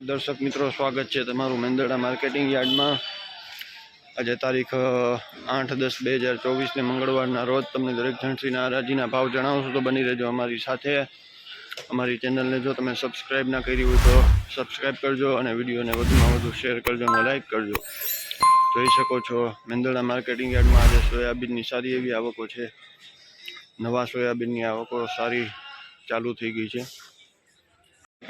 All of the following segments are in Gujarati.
દર્શક મિત્રો, સ્વાગત છે તમારું મેંદરડા માર્કેટિંગ યાર્ડમાં. આજે તારીખ આઠ દસ બે હજાર ચોવીસને મંગળવારના રોજ તમને દરેક જણસીના હરાજીના ભાવ જણાવશો, તો બની રહેજો અમારી સાથે. અમારી ચેનલને જો તમે સબસ્ક્રાઈબ ના કરી હોય તો સબસ્ક્રાઈબ કરજો અને વિડીયોને વધુમાં વધુ શેર કરજો અને લાઈક કરજો. જોઈ શકો છો મેંદરડા માર્કેટિંગ યાર્ડમાં આજે સોયાબીનની સારી એવી આવકો છે. નવા સોયાબીનની આવકો સારી ચાલુ થઈ ગઈ છે.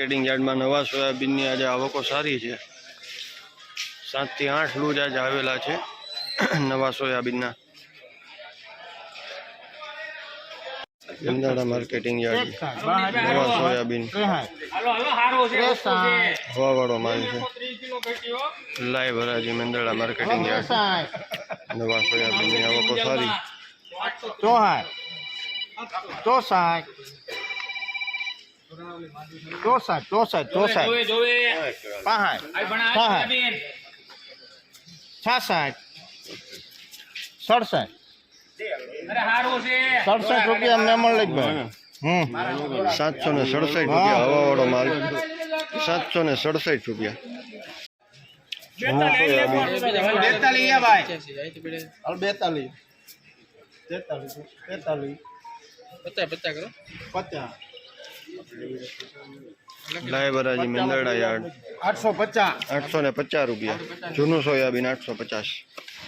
માર્કેટિંગ યાર્ડમાં નવા સોયાબીનની આજે આવકો સારી છે. સાતથી આઠ લૂજ આજે આવેલા છે નવા સોયાબીનના. ગંદાડા માર્કેટિંગ યાર્ડ. નવા સોયાબીન. હવાવાળો માલ છે. લાઈવ હરાજી મંદરડા માર્કેટિંગ યાર્ડ. નવા સોયાબીનની આવકો સારી. ચોસાઠ ચોસાઠ ચોસાઠ. પાંસઠ છાસઠ સડસઠ. સડસઠ રૂપિયા અમને મળી ભાઈ હમ. સાતસો ને સડસઠ રૂપિયા હવાવાળો માલ. સાતસો ને સડસઠ રૂપિયા. બેતાલીસ. બેતાલીસ બેતાલીસ. પચાસ તેતાલીસ તેતાલીસ પચાસ. લાઈવ હરાજી મેંદરડા યાર્ડ. આઠસો પચાસ. આઠસો ને પચાસ રૂપિયા. જૂનું સોયાબીન આઠસો પચાસ.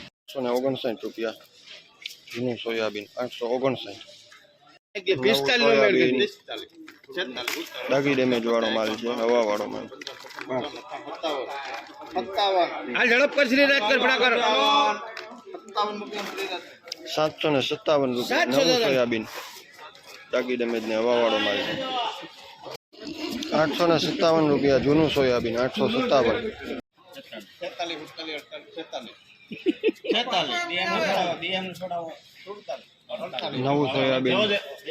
આઠસો ને ઓગણસાઠ રૂપિયા. જૂનું સોયાબીન આઠસો ઓગણસાઠ. ડાગી ડેમેજ વાળો માલ છે હવા વાળો માલ. સાતસો ને સત્તાવન રૂપિયા સોયાબીન. ડાગી ડેમેજ ને હવા વાળો માલ છે. આઠસો ને સત્તાવન રૂપિયા જૂનું સોયાબીન આઠસો સત્તાવન. નવું સોયાબીન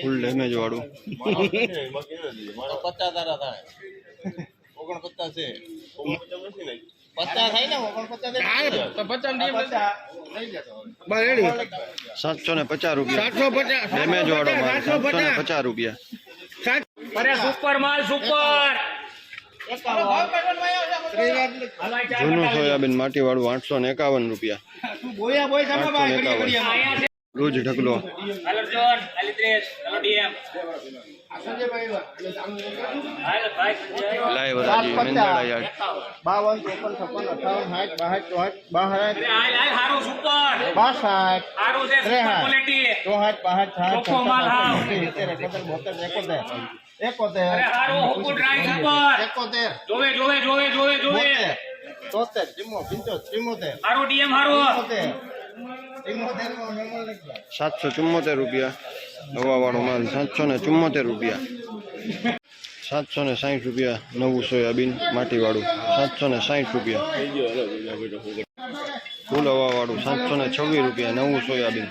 ફૂલ ડેમેજ વાળું. પચાસ તારા થાય ઓગણપચાસ છે સાતસો ને પચાસ રૂપિયા. ડેમેજ વાળો સાતસો ને પચાસ રૂપિયા. અરે સુપર માલ સુપર! જૂનું સોયાબીન માટી વાળું આઠસો ને એકાવન રૂપિયા. રોજ ઢગલો. સંજય લાઈવ રાજી મેંદાડા યાર્ડ બાવન ચોપન છપ્પન અઠાવન સાઠ બાસઠ ચોસઠ બાસઠ. હારું સુપર. બાસઠ હારું છે સુપર ક્વોલિટી માલ હાવ. અરે હારું હુકુ સુપર જોવે જોવે જોવે જોવે જોવે. ડીએમ હારું. ચુમ્મોતેર. રૂપિયા. નવા વાળો માલ સાતસો ને ચુમ્મોતેર રૂપિયા. સાતસો ને સાહીઠ રૂપિયા નવું સોયાબીન માટી વાળું સાતસો ને સાહીઠ રૂપિયા. ફૂલ હવા વાળું સાતસો ને છવ્વીસ રૂપિયા નવું સોયાબીન.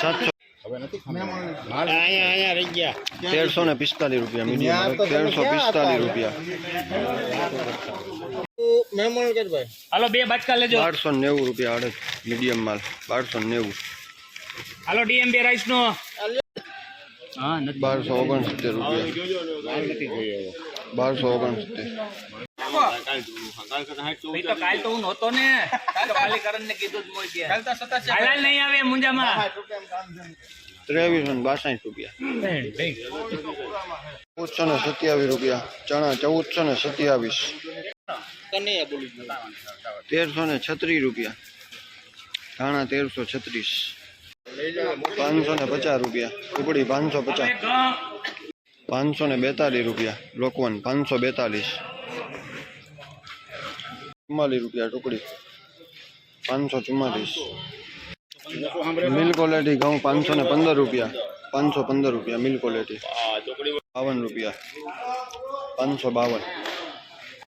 સાતસો તેરસો ને પિસ્તાલીસ રૂપિયા મીડિયમ તેરસો પિસ્તાલીસ રૂપિયા. હાલો બે બાચકા લેજો. બારસો નેવું રૂપિયા અડદ મીડિયમ માલ. બારસો નેવું. હાલો ડીએમ બે રાઈસ નો બારસો ઓગણસિત્તેર રૂપિયા. બારસો ઓગણસિત્તેર. ભાઈ કાલ તો હું નહોતો ને. કાલ કરણ ને કીધું જ મોય કે હાલ હાલ નહીં આવે મુંજામાં. ત્રેવીસો ને બાસઠ રૂપિયા. ચૌદસો ને સત્યાવીસ રૂપિયા. ચણા ચૌદસો ને સત્યાવીસ. કનૈયા બોલી ગયો? તેરસો ને છત્રીસ રૂપિયા. ધાણા તેરસો છત્રીસ. પાંચસો ને પચાસ રૂપિયા. ટુકડી પાંચસો પચાસ. પાંચસો ને બેતાલીસ રૂપિયા. લોકવન પાંચસો બેતાલીસ. ચુમ્માલીસ રૂપિયા ટુકડી. પાંચસો ચુમ્માલીસ. મિલ ક્વોલિટી ઘઉં પાંચસો ને પંદર રૂપિયા. પાંચસો પંદર રૂપિયા મિલ ક્વોલિટી. બાવન રૂપિયા. પાંચસો બાવન.